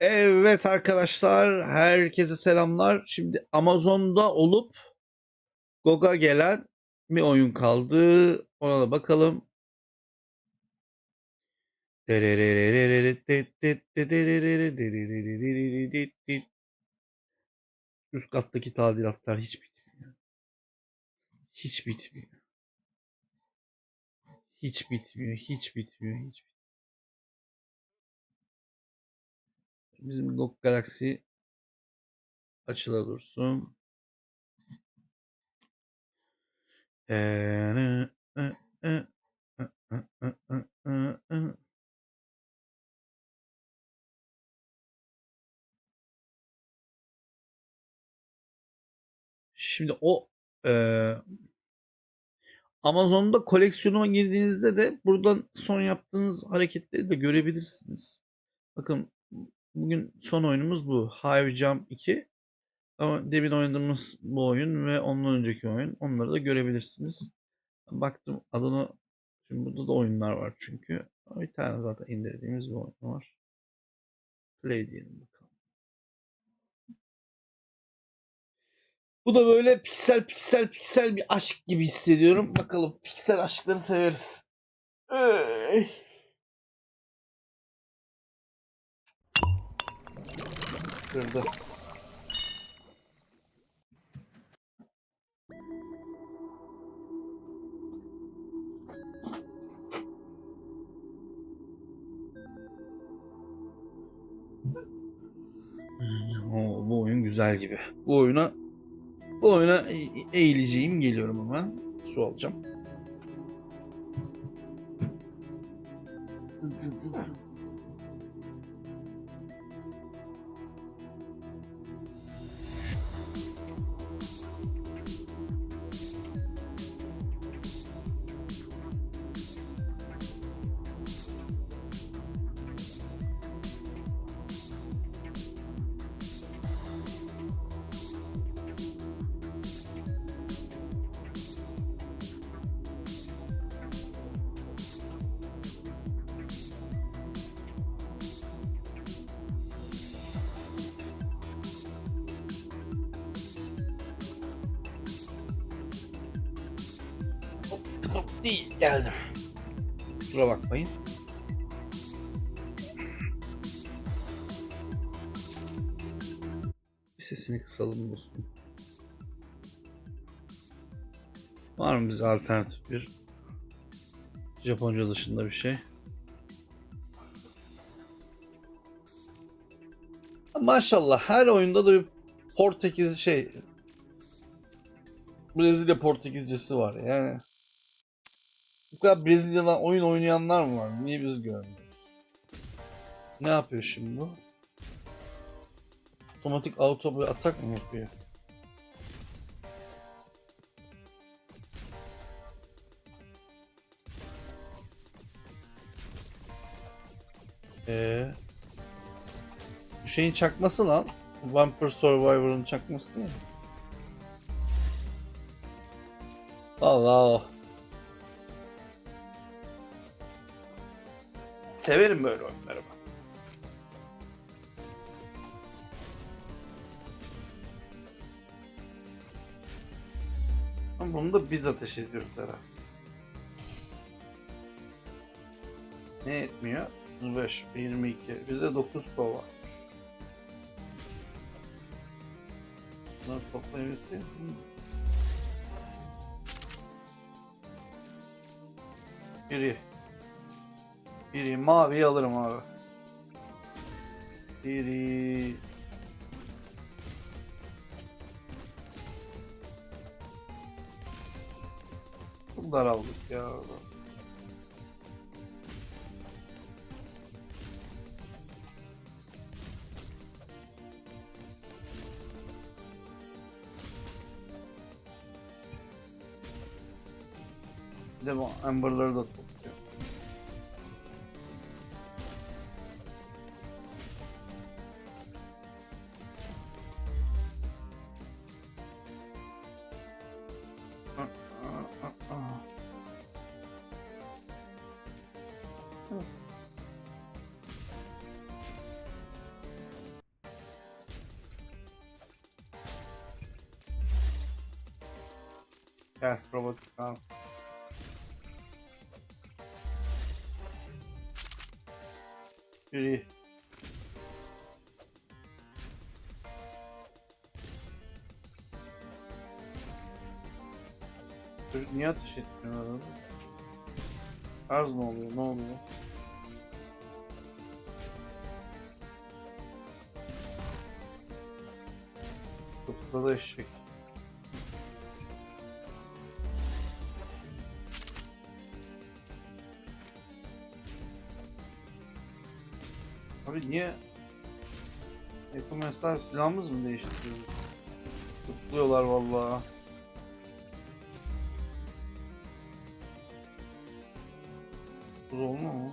Evet arkadaşlar, herkese selamlar. Şimdi Amazon'da olup GOG'a gelen bir oyun kaldı. Ona da bakalım. Üst kattaki tadilatlar hiç bitmiyor. Hiç bitmiyor. Hiç bitmiyor, hiç bitmiyor, hiç bitmiyor. Bizim Galaxy açıla dursun. Şimdi o eee Amazon'da koleksiyonuma girdiğinizde de buradan son yaptığınız hareketleri de görebilirsiniz. Bakın bugün son oyunumuz bu. Hive Jump 2. Ama demin oynadığımız bu oyun ve ondan önceki oyun. Onları da görebilirsiniz. Baktım adını şimdi burada da oyunlar var çünkü. Bir tane zaten indirdiğimiz bir oyun var. Play diyelim bakalım. Bu da böyle piksel piksel piksel bir aşk gibi hissediyorum. Bakalım piksel aşkları severiz. Ey. Kırdı. Bu oyun güzel gibi. Bu oyuna bu oyuna e- eğileceğim. Geliyorum hemen. Su alacağım. Hop değil geldim. Kusura bakmayın. Sesini kısalım dostum. Var mı bize alternatif bir Japonca dışında bir şey? Maşallah her oyunda da bir Portekiz şey Brezilya Portekizcesi var yani. Kadar Brezilya'dan oyun oynayanlar mı var? Niye biz görmüyoruz? Ne yapıyor şimdi bu? Otomatik auto atak mı yapıyor? Ee, şeyin çakması lan. Vampire Survivor'ın çakması değil mi? Allah. Severim böyle oyunları ben. Ama bunu da biz ateş ediyoruz herhalde. Ne etmiyor? 35, 22. Bizde 9 kova var. Bunları toplayabilirsek. Biri. Biri mavi alırım abi. Biri. Çok daraldık ya. Bir de bu da mı? Heh robot tamam. Yürü. Niye ateş etmiyor adamı? Arz ne oluyor ne oluyor? Kutuda da eşek. Abi niye Ekonomistler silahımız mı değiştiriyoruz? Kutluyorlar vallahi. Da olma mı?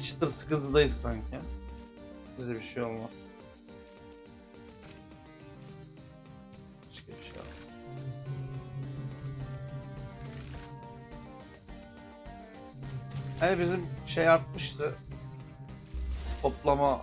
bir çıtır sıkıntıdayız sanki. Bize bir şey olmaz. Bir şey yok. Hani bizim şey artmıştı. Toplama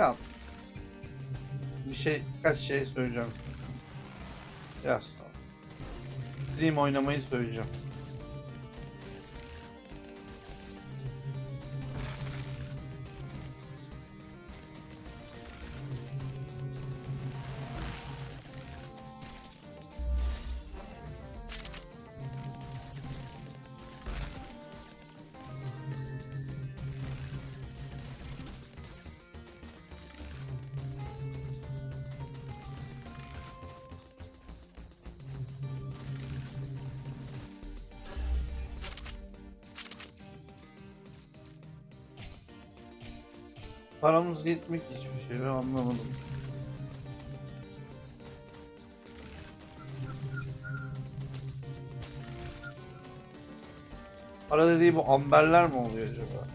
Ya bir şey kaç şey söyleyeceğim. Biraz sonra. Dream oynamayı söyleyeceğim. Paramız yetmek hiçbir şey ben anlamadım. Para dediği bu amberler mi oluyor acaba?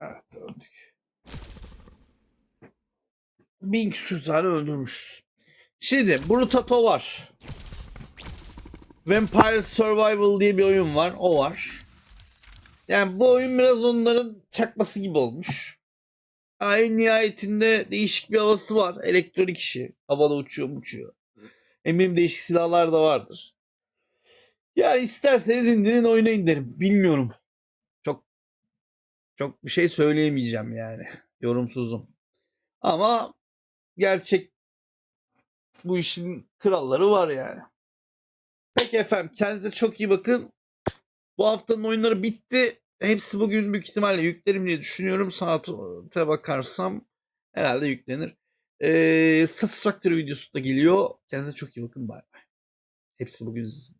Evet öldük. Bin küsür tane öldürmüşüz. Şimdi Brutato var. Vampire Survival diye bir oyun var. O var. Yani bu oyun biraz onların çakması gibi olmuş. Ay nihayetinde değişik bir havası var. Elektronik işi. Havada uçuyor uçuyor. Eminim değişik silahlar da vardır. Ya isterseniz indirin oynayın derim. Bilmiyorum. Çok çok bir şey söyleyemeyeceğim yani. Yorumsuzum. Ama gerçek bu işin kralları var yani. Peki efendim kendinize çok iyi bakın. Bu haftanın oyunları bitti. Hepsi bugün büyük ihtimalle yüklerim diye düşünüyorum. Saate bakarsam herhalde yüklenir. Ee, Satisfactory videosu da geliyor. Kendinize çok iyi bakın. Bay bay. Hepsi bugün sizin.